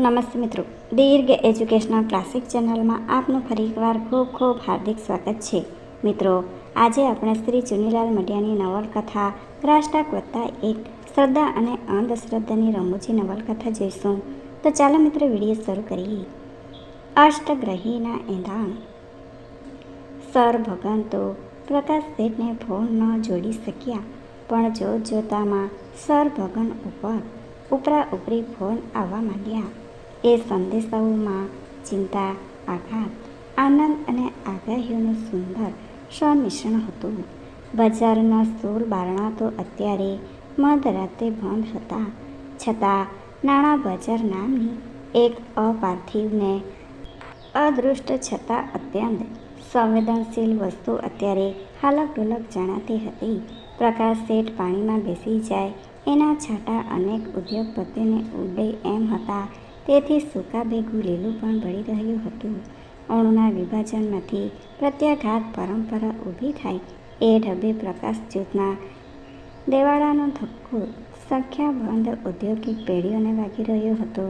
નમસ્તે મિત્રો. દીર્ઘ educational classic ચેનલમાં આપનું ફરી એકવાર ખૂબ ખૂબ હાર્દિક સ્વાગત છે. મિત્રો, આજે આપણે શ્રી ચુનીલાલ મડિયાની નવલકથા ગ્રાષ્ટાક વત્તા એક શ્રદ્ધા અને અંધશ્રદ્ધાની રમૂજી નવલકથા જોઈશું. તો ચાલો મિત્રો વીડિયો શરૂ કરીએ. અષ્ટગ્રહીના એંધાણ. સર ભગવાન તો પ્રકાશ શેઠને ફોન ન જોડી શક્યા, પણ જોત જોતામાં સર ભગન ઉપર ઉપરા ઉપરી ફોન આવવા માંડ્યા. એ સંદેશાઓમાં ચિંતા, આઘાત, આનંદ અને આગાહીઓનું સુંદર સંમિશ્રણ હતું. બજારના સોળ બારણા તો અત્યારે મધરાતે બંધ હતા. છતાં નાણાં બજાર નામની એક અપાર્થિવને અદૃષ્ટ છતાં અત્યંત સંવેદનશીલ વસ્તુ અત્યારે હાલક ડોલક જણાતી હતી. પ્રકાશ શેઠ પાણીમાં બેસી જાય એના છાંટા અનેક ઉદ્યોગપતિને ઉડે એમ હતા. તેથી સૂકા ભેગું લીલું પણ ભળી રહ્યું હતું. અણુના વિભાજનમાંથી પ્રત્યાઘાત પરંપરા ઊભી થાય એ ઢબે પ્રકાશ જૂથના દેવાળાનો ધક્કો સંખ્યાબંધ ઔદ્યોગિક પેઢીઓને વાગી રહ્યો હતો.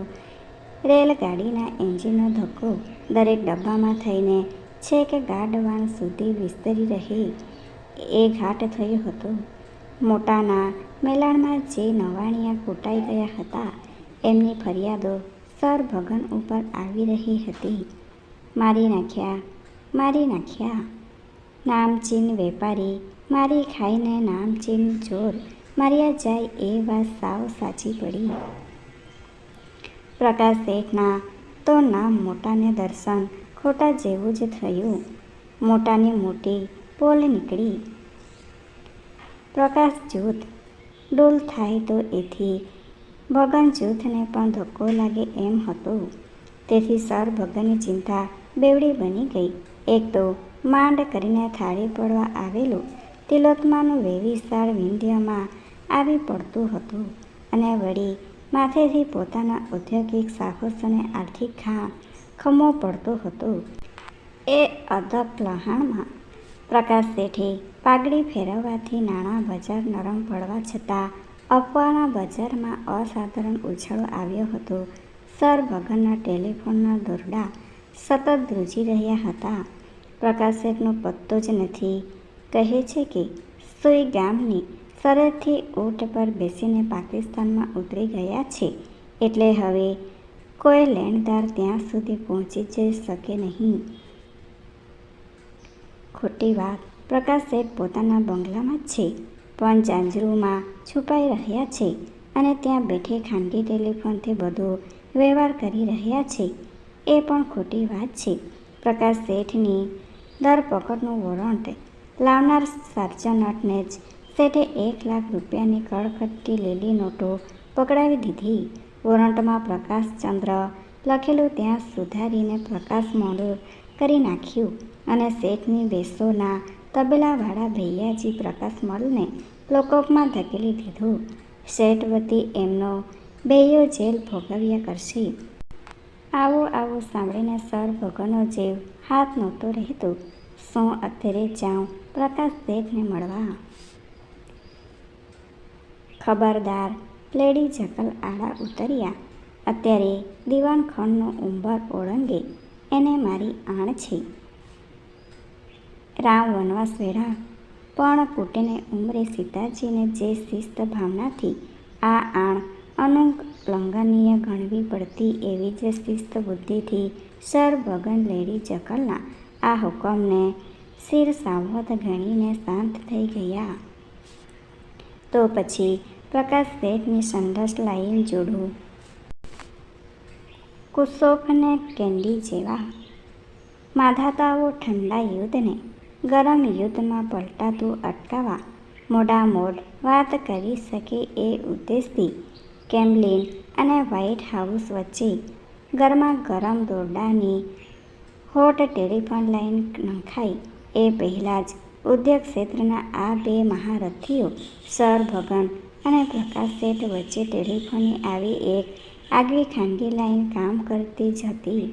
રેલગાડીના એન્જિનનો ધક્કો દરેક ડબ્બામાં થઈને છેક ગાઢવાણ સુધી વિસ્તરી રહી એ ઘાટ થયો હતો. મોટાના મેલાણમાં જે નવાણિયા કૂટાઈ ગયા હતા, એમની ફરિયાદો સર ભગન ઉપર આવી રહી હતી. મારી નાખ્યા મારી નાખ્યા. નામચીન વેપારી, મારી ખાઈને નામચીન ચોર. માર્યા જાય એ વાત સાવ સાચી પડી. પ્રકાશ શેઠના તો નામ મોટાને દર્શન ખોટા જેવું જ થયું. મોટાની મોટી પોલ નીકળી. પ્રકાશ જૂથ ડોલ થાય તો એથી ભગન જૂથને પણ ધક્કો લાગે એમ હતું. તેથી સર ભગનની ચિંતા બેવડી બની ગઈ. એક તો માંડ કરીને થાળી પડવા આવેલું, તિલોત્માનું વેવિશાળ વિંધ્યમાં આવી પડતું હતું અને વળી માથેથી પોતાના ઔદ્યોગિક સાહસોને આર્થિક ખા ખમો પડતો હતો. એ અધક લહાણમાં પ્રકાશ શેઠે પાઘડી ફેરવવાથી નાણાં બજાર નરમ પડવા છતાં અફવાના બજારમાં અસાધારણ ઉછાળો આવ્યો હતો. સર ભગનના ટેલિફોનના દોરડા સતત ધ્રુજી રહ્યા હતા. પ્રકાશ શેઠનો પત્તો જ નથી. કહે છે કે, સુઈ ગામની સરહદથી ઊંટ પર બેસીને પાકિસ્તાનમાં ઉતરી ગયા છે. એટલે હવે કોઈ લેણદાર ત્યાં સુધી પહોંચી જઈ શકે નહીં. ખોટી વાત. પ્રકાશ શેઠ પોતાના બંગલામાં છે. પણ જાંજરૂમાં છુપાઈ રહ્યા છે અને ત્યાં બેઠી ખાનગી ટેલિફોનથી બધો વ્યવહાર કરી રહ્યા છે. એ પણ ખોટી વાત છે. પ્રકાશ શેઠની ધરપકડનું વોરંટ લાવનાર સર્જનટને જ શેઠે એક લાખ રૂપિયાની કડકડતી લીલી નોટો પકડાવી દીધી. વોરંટમાં પ્રકાશચંદ્ર લખેલું ત્યાં સુધારીને પ્રકાશ મોડું કરી નાખ્યું અને શેઠની બેસોના તબેલાવાળા ભૈયાજી પ્રકાશ મલને લોકઅપમાં ધકેલી દીધું. શેઠ વતી એમનો બેયો જેલ ભોગવ્યા કરશે. આવો આવો સાંભળીને સર ભગવાનો જેવ હાથ નહોતો રહેતો. શું અત્યારે જાઉં? પ્રકાશ શેઠને મળવા. ખબરદાર લેડી જકલ આડા ઉતર્યા. અત્યારે દિવાનખંડનો ઉંબર ઓળંગે. એને મારી આણ છે. રામ વનવાસ વેળા પણ કુટેને ઉમરે સીતાજીને જે શિસ્ત ભાવનાથી આ આણ અનુલંઘનીય ગણવી પડતી એવી જ શિસ્ત બુદ્ધિથી સર ભગન લેડી જકલના આ હુકમને શિર સાવધ ગણીને શાંત થઈ ગયા. તો પછી પ્રકાશ શેઠની સંદર્શ લાઈન જોડું. કુશોકને કેન્ડી જેવા માધાતાઓ ઠંડા યુદ્ધને ગરમ યુદ્ધમાં પલટાતું અટકાવવા. મોડામોડ વાત કરી શકે એ ઉદ્દેશથી કેમ્બલિન અને વ્હાઇટ હાઉસ વચ્ચે ગરમા ગરમ દોરડાની હોટ ટેલિફોન લાઈન નંખાઈ. એ પહેલાં જ ઉદ્યોગ ક્ષેત્રના આ બે મહારથીઓ, સર ભગન અને પ્રકાશ શેઠ વચ્ચે ટેલિફોનની આવી એક આગવી ખાનગી લાઈન કામ કરતી જ હતી.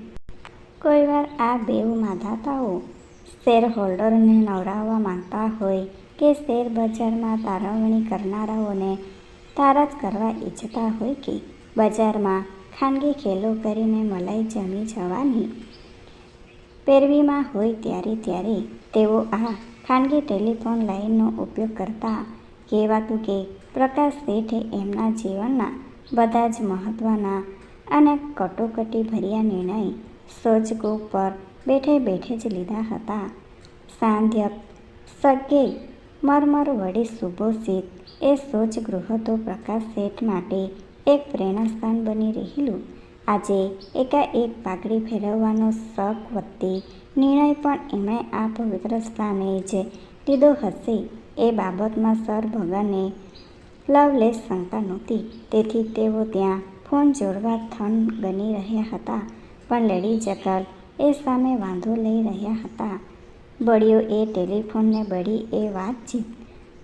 કોઈવાર આ બેઉ માધાતાઓ શેર હોલ્ડરને નવરાવવા માંગતા હોય કે શેર બજારમાં તારવણી કરનારાઓને તારાજ કરવા ઈચ્છતા હોય કે બજારમાં ખાનગી ખેલો કરીને મલાઈ જમી જવાની પેરવીમાં હોય ત્યારે ત્યારે તેઓ આ ખાનગી ટેલિફોન લાઇનનો ઉપયોગ કરતા કહેવાતું કે પ્રકાશ શેઠે એમના જીવનના બધા જ મહત્ત્વના અને કટોકટીભર્યા નિર્ણય સોજગો પર બેઠે બેઠે જ લીધા હતા. સાંધ્ય સગે મરમર વડે સુભોષિત એ શૌચગૃહ તો પ્રકાશ શેઠ માટે એક પ્રેરણાસ્થાન બની રહેલું. આજે એકાએક પાઘડી ફેરવવાનો શક વત્તિ નિર્ણય પણ એમણે આ પવિત્ર સ્થાને જ લીધો હશે. એ બાબતમાં સર ભગને લવલેસ શંકા નહોતી. તેથી તેઓ ત્યાં ફોન જોડવા થન ગની રહ્યા હતા. પણ લેડી જકલ એ સામે વાંધો લઈ રહ્યા હતા. બળ્યો એ ટેલિફોનને બળી એ વાતચીત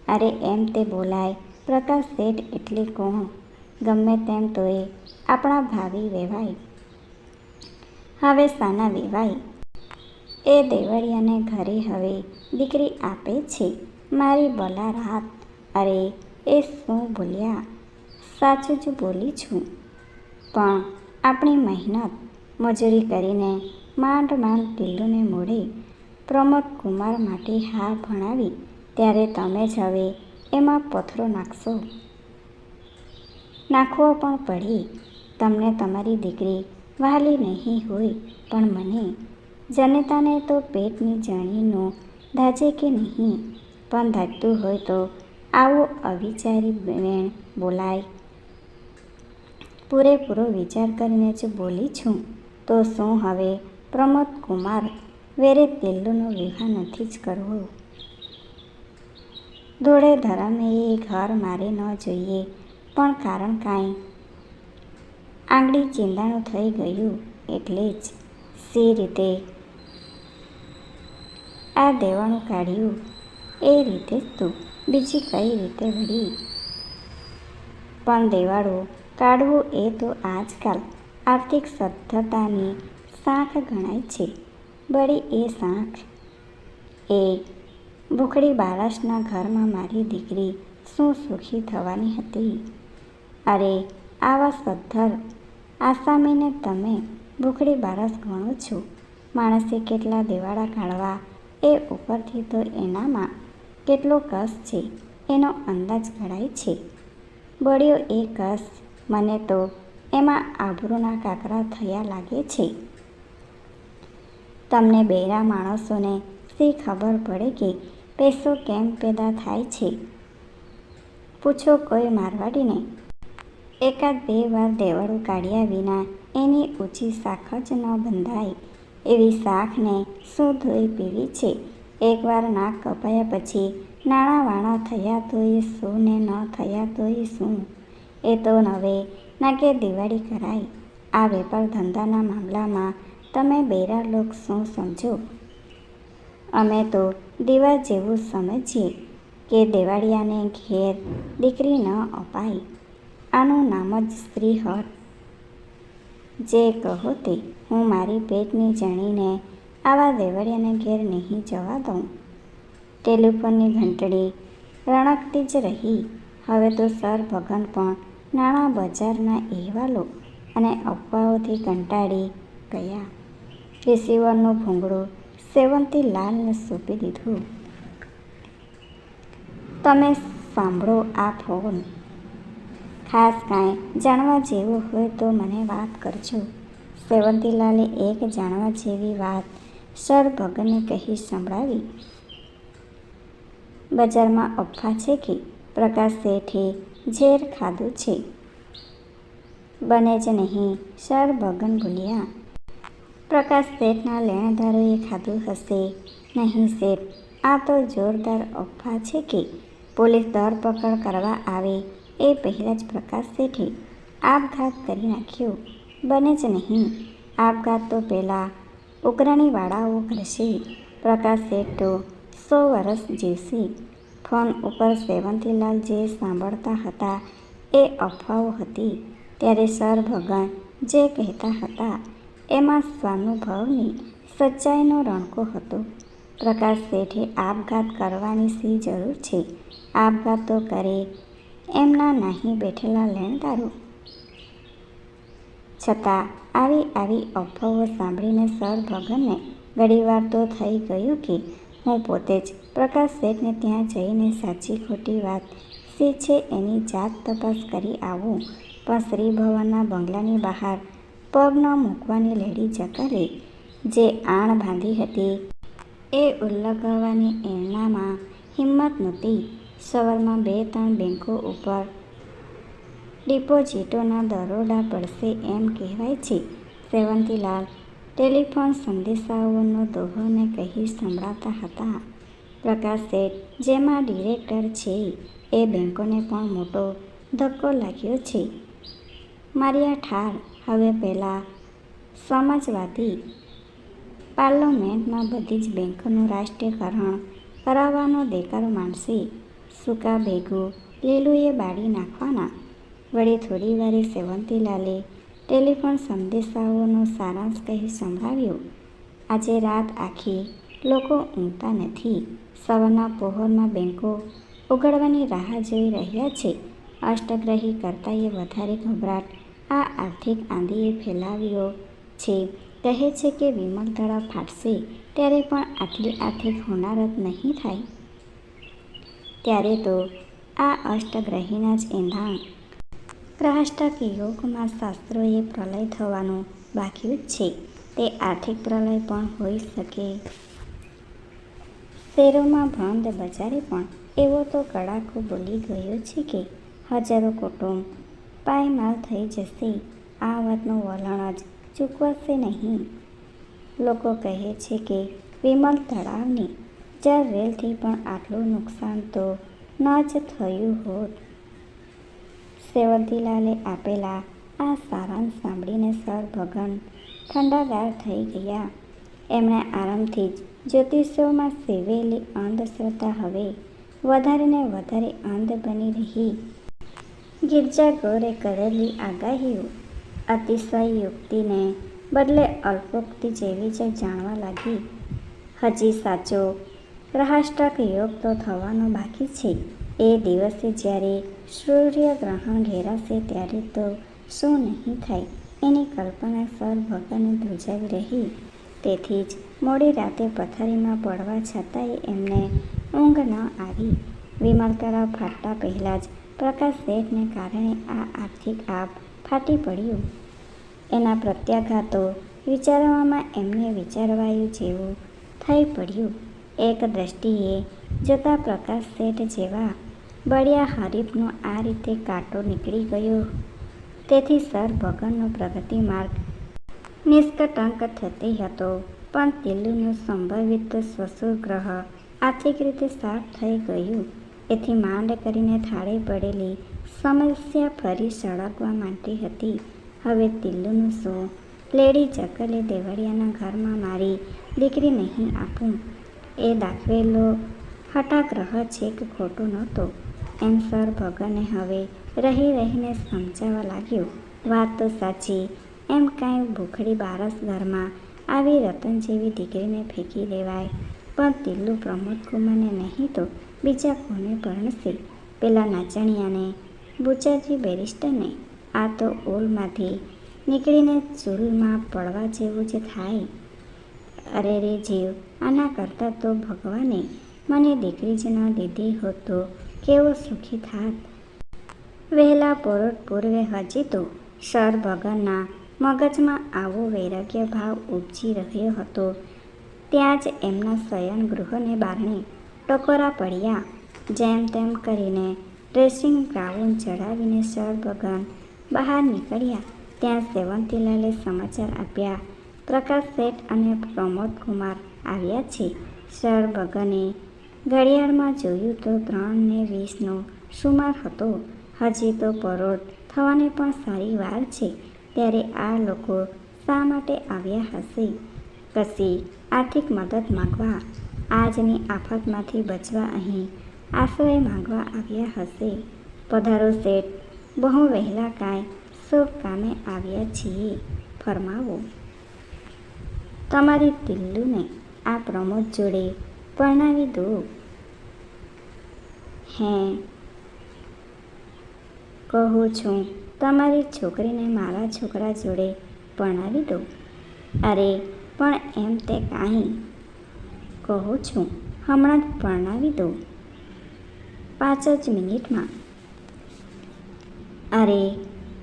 અરે, એમ તે બોલાય. પ્રકાશ શેઠ એટલે કોણ? ગમે તેમ તોય આપણા ભાવિ વેવાય હવે સાના વેવાય એ દેવળિયાને ઘરે હવે દીકરી આપે છે. મારી બલા રાત અરે, એ શું બોલ્યા? સાચું જ બોલી છું. પણ આપણી મહેનત, મજૂરી કરીને માંડ માંડ ટીલુને મોડે પ્રમોદ કુમાર માટે હા ભણાવી, ત્યારે તમે જ હવે એમાં પથરો નાખશો. નાખવો પણ પડે. તમને તમારી દીકરી વહાલી નહીં હોય, પણ મને જનતાને તો પેટની જાણીનો ધાજે કે નહીં? પણ ધાજતું હોય તો આવો અવિચારી બેન બોલાય. પૂરેપૂરો વિચાર કરીને જ બોલી છું. તો શું હવે પ્રમોદ કુમાર વેરે પેલ્લુનો વિવાહ નથી જ કરવો. ધોળે ધરમે એ ઘર મારે ન જોઈએ, પણ કારણ કાંઈ. આંગળી ચીંદાણું થઈ ગયું એટલે જ સી રીતે આ દેવાનું કાઢ્યું. એ રીતે જ તું બીજી કઈ રીતે વળી? પણ દેવાળું, કાઢવું એ તો આજકાલ આર્થિક સદ્ધરતાની સાંખ ગણાય છે. બળી એ શાખ એ ભૂખડી બારસના ઘરમાં મારી દીકરી શું સુખી થવાની હતી? અરે, આવા સદ્ધર આસામીને તમે ભૂખડી બારસ ગણો છો? માણસે કેટલા દેવાળા કાઢવા એ ઉપરથી તો એનામાં કેટલો કસ છે, એનો અંદાજ કઢાય છે. બળ્યો એ કસ મને તો એમાં આભરૂના કાકરા થયા લાગે છે. તમને બેરા માણસોને શી ખબર પડે કે પૈસો કેમ પેદા થાય છે? પૂછો કોઈ મારવાડીને. એકાદ બે વાર દેવળું કાઢ્યા વિના એની ઊંચી શાખ જ ન બંધાય. એવી શાખને શું ધોઈ પીવી છે? એકવાર નાક કપાયા પછી નાણાંવાળા થયા તોય શું ને ન થયા તોય શું? એ તો નવે, નાકે દિવાળી કરાય. આ વેપાર ધંધાના મામલામાં તમે બેરા લોક શું સમજો? અમે તો દીવા જેવું સમજીએ કે દેવાળિયાને ઘેર દીકરી ન અપાય. આનું નામ જ સ્ત્રી સ્ત્રીહટ જે કહો તે, હું મારી પેટની જાણીને આવા દેવાળિયાને ઘેર નહીં જવા દઉં. ટેલિફોનની ઘંટડી રણકતી જ રહી. હવે તો સર ભગન પણ નાણાં બજારના અહેવાલો અને અફવાઓથી કંટાળી ગયા. રિસીવરનું ભૂંગળું સેવંતી લાલને સોંપી દીધું. તમે સાંભળો આ ફોન. ખાસ કાંઈ જાણવા જેવું હોય તો મને વાત કરજો. સેવંતીલાલે એક જાણવા જેવી વાત સર ભગને કહી સંભળાવી. બજારમાં અફવા છે કે પ્રકાશ શેઠે ઝેર ખાધું છે? બને જ નહીં, સર ભગન ભૂલ્યા પ્રકાશ શેઠના લેણદારોએ ખાધું હશે નહીં શેઠ? આ તો જોરદાર અફવા છે કે પોલીસ ધરપકડ કરવા આવે એ પહેલાં જ પ્રકાશ શેઠે આપઘાત કરી નાખ્યો. બને જ નહીં. આપઘાત તો પહેલાં ઉઘરાણીવાળાઓ કરશે. પ્રકાશ શેઠ તો સો વર્ષ જીવશે. ફોન ઉપર સેવંતીલાલ જે સાંભળતા હતા એ અફવાઓ હતી. ત્યારે સર ભગવાન જે કહેતા હતા એમાં સ્વાનુભવની સચ્ચાઈનો રણકો હતો. પ્રકાશ શેઠે આપઘાત કરવાની શી જરૂર છે? આપઘાત તો કરે, એમના નાહી બેઠેલા લેણદારો. છતાં આવી આવી અફવાઓ સાંભળીને સર ભગનને ઘડીવાર તો થઈ ગયું કે હું પોતે જ પ્રકાશ શેઠને ત્યાં જઈને સાચી ખોટી વાત શી છે એની જાત તપાસ કરી આવું. પણ શ્રી ભવનના બંગલાની બહાર પગ ન મૂકવાની લેડી જકાલે જે આણ બાંધી હતી, એ ઉલ્લંઘવાની એમનામાં હિંમત નહોતી. સવારમાં બે ત્રણ બેન્કો ઉપર ડિપોઝિટોના દરોડા પડશે એમ કહેવાય છે. સેવંતીલાલ ટેલિફોન સંદેશાઓનો દોહોને કહી સંભળાતા હતા. પ્રકાશ શેઠ, જેમાં ડિરેક્ટર છે, એ બેંકોને પણ મોટો ધક્કો લાગ્યો છે. માર્યા ઠાર હવે પહેલાં સમાજવાદી પાર્લામેન્ટમાં બધી જ બેંકોનું રાષ્ટ્રીયકરણ કરાવવાનો દેકાર માંડશે સૂકા ભેગું લીલુએ બાળી નાખવાના. વળી થોડી વારે સેવંતીલાલે ટેલિફોન સંદેશાઓનો સારાંશ કહી સંભળાવ્યો. આજે રાત આખી લોકો ઊંઘતા નથી. સવારના પહોરમાં બેંકો ઉઘડવાની રાહ જોઈ રહ્યા છે. અષ્ટગ્રહી કરતાંય વધારે ગભરાટ આ આર્થિક આંધીએ ફેલાવ્યો છે. કહે છે કે વિમલ તળાવ ફાટશે ત્યારે પણ આટલી આર્થિક હોનારત નહીં થાય? ત્યારે તો આ અષ્ટગ્રહીના જ એંધાણ. ગ્રહાષ્ટક યોગમાં શાસ્ત્રોએ પ્રલય થવાનું બાકી જ છે. તે આર્થિક પ્રલય પણ હોઈ શકે. શેરોમાં ભંડ બજારે પણ એવો તો કડાકો બોલી ગયો છે કે હજારો કુટુંબ પાયમાલ થઈ જશે. આ વાતનું વલણ જ ચૂકવાશે નહીં. લોકો કહે છે કે વિમલ તળાવની જળ રેલથી પણ આટલું નુકસાન તો ન જ થયું હોત. સેવંતીલાલે આપેલા આ સારાંશ સાંભળીને સર ભગન ઠંડાદાર થઈ ગયા. એમણે આરામથી જ જ્યોતિષોમાં સેવેલી અંધશ્રદ્ધા હવે વધારે ને વધારે અંધ બની રહી. ગિરજા ગોરે કરેલી આગાહીઓ અતિશય યુક્તિને બદલે અલ્પોક્તિ જેવી જ જાણવા લાગી. હજી સાચો ગ્રહાષ્ટક યોગ તો થવાનો બાકી છે. એ દિવસે જ્યારે સૂર્યગ્રહણ ઘેરાશે ત્યારે તો શું નહીં થાય એની કલ્પના સર ભગવાને ધ્રુજાવી રહી. તેથી જ મોડી રાતે પથારીમાં પડવા છતાંય એમને ઊંઘ ન આવી. વિમાર તળાવ ફાટતા પહેલાં જ પ્રકાશ શેઠને કારણે આ આર્થિક આપ ફાટી પડ્યું. એના પ્રત્યાઘાતો વિચારવામાં એમને વિચારવાયું જેવું થઈ પડ્યું. એક દ્રષ્ટિએ જોતા પ્રકાશ શેઠ જેવા બળિયા હરીફનો આ રીતે કાંટો નીકળી ગયો. તેથી સર ભગનનો પ્રગતિ માર્ગ નિષ્કટંક થતી હતો. પણ દિલ્હીનું સંભવિત સ્વસુર ગ્રહ આર્થિક રીતે સાફ થઈ ગયું. એથી માંડ કરીને થાળે પડેલી સમસ્યા ફરી સળગવા માંડી હતી. હવે તિલ્લુનું શું લેડી ચકલે દેવળિયાના ઘરમાં મારી દીકરી નહીં આપું. એ દાખવેલો હઠાગ્રહ છે કે ખોટો નહોતો. એમ સર ભગને હવે રહી રહીને સમજાવવા લાગ્યો. વાત તો સાચી. એમ કાંઈ ભૂખડી બારસ ઘરમાં આવી રતન જેવી દીકરીને ફેંકી દેવાય. પણ તિલ્લુ પ્રમોદકુમારને નહીં તો બીજા કોને પરણશે પેલા નાચણિયાને બુચાજી બેરિસ્ટરને, આ તો ઓલમાંથી નીકળીને ચૂલમાં પડવા જેવું જ થાય. અરે રે જીવ, આના કરતાં તો ભગવાને મને દીકરી જ ન દીધી હોત. તો કેવો સુખી થાત. વહેલા પોરોટ પૂર્વે હજી તો સર ભગનના મગજમાં આવો વૈરાગ્ય ભાવ ઉપજી રહ્યો હતો. ત્યાં જ એમના શયન ગૃહને બારણે ટકોરા પડ્યા. જેમ તેમ કરીને ડ્રેસિંગ ગાઉન ચડાવીને સર ભગન બહાર નીકળ્યા. ત્યાં સેવંતીલાલે સમાચાર આપ્યા. પ્રકાશ શેઠ અને પ્રમોદ કુમાર આવ્યા છે. સર ભગને ઘડિયાળમાં જોયું તો ત્રણ ને વીસનો સુમાર હતો. હજી તો પરોઢ થવાની પણ સારી વાર છે. ત્યારે આ લોકો શા માટે આવ્યા હશે? કશી આર્થિક મદદ માગવા આજની આફતમાંથી બચવા અહીં આશ્રય માંગવા આવ્યા હશે. પધારો શેઠ, બહુ વહેલા કાંઈ શુભ કામે આવ્યા છીએ. ફરમાવો. તમારી તિલ્લુને આ પ્રમોદ જોડે પરણાવી દો. હે, કહું છું, તમારી છોકરીને મારા છોકરા જોડે પરણાવી દો. અરે, પણ એમ તે કાંઈ કહું છું, હમણાં જ પરણાવી દો. પાંચ જ મિનિટમાં. અરે,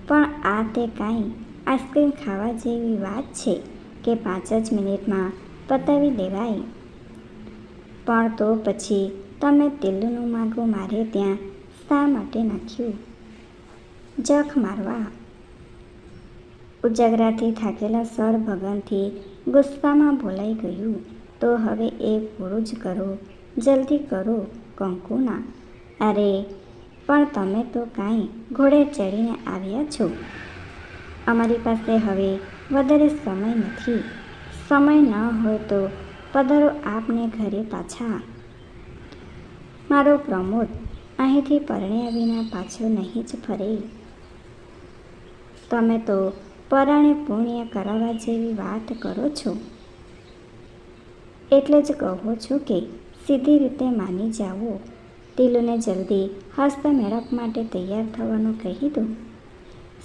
પણ આ તે કાંઈ આઈસ્ક્રીમ ખાવા જેવી વાત છે કે પાંચ જ મિનિટમાં પતાવી દેવાય? પણ તો પછી તમે તેલનું માગું મારે ત્યાં શા માટે નાખ્યું? જખ મારવા. ઉજાગરાથી થાકેલા સર ભગનથી ગુસ્સામાં બોલાઈ ગયું. તો હવે એ પૂરું જ કરો. જલ્દી કરો, કંકુના. અરે, પણ તમે તો કાંઈ ઘોડે ચડીને આવ્યા છો. અમારી પાસે હવે વધારે સમય નથી. સમય ન હોય તો પધારો આપને ઘરે પાછા. મારો પ્રમોદ અહીંથી પરણ્યા વિના પાછો નહીં જ ફરે. તમે તો પરાણે પુણ્ય કરાવવા જેવી વાત કરો છો. એટલે જ કહું છું કે સીધી રીતે માની જાઓ. ટીલુને જલ્દી હસ્ત મેળાપ માટે તૈયાર થવાનું કહી દો.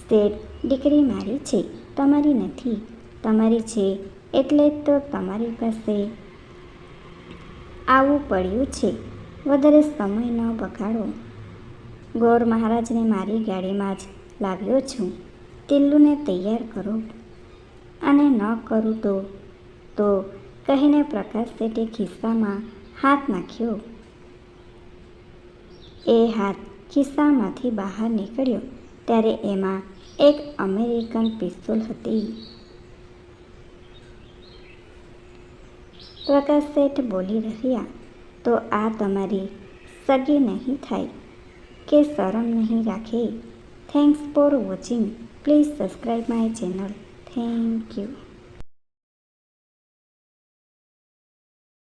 શેઠ, દીકરી મારી છે, તમારી નથી. તમારી છે એટલે તો તમારી પાસે આવવું પડ્યું છે. વધારે સમય ન બગાડો. ગોર મહારાજને મારી ગાડીમાં જ લાવ્યો છું. તિલ્લુને તૈયાર કરો. અને ન કરું તો? તો કહીને પ્રકાશ શેઠે ખિસ્સામાં હાથ નાખ્યો. એ હાથ ખિસ્સામાંથી બહાર નીકળ્યો ત્યારે એમાં એક અમેરિકન પિસ્તોલ હતી. પ્રકાશ શેઠ બોલી રહ્યા, તો આ તમારી સગી નહીં થાય કે શરમ નહીં રાખે? Thanks for watching please subscribe my channel thank you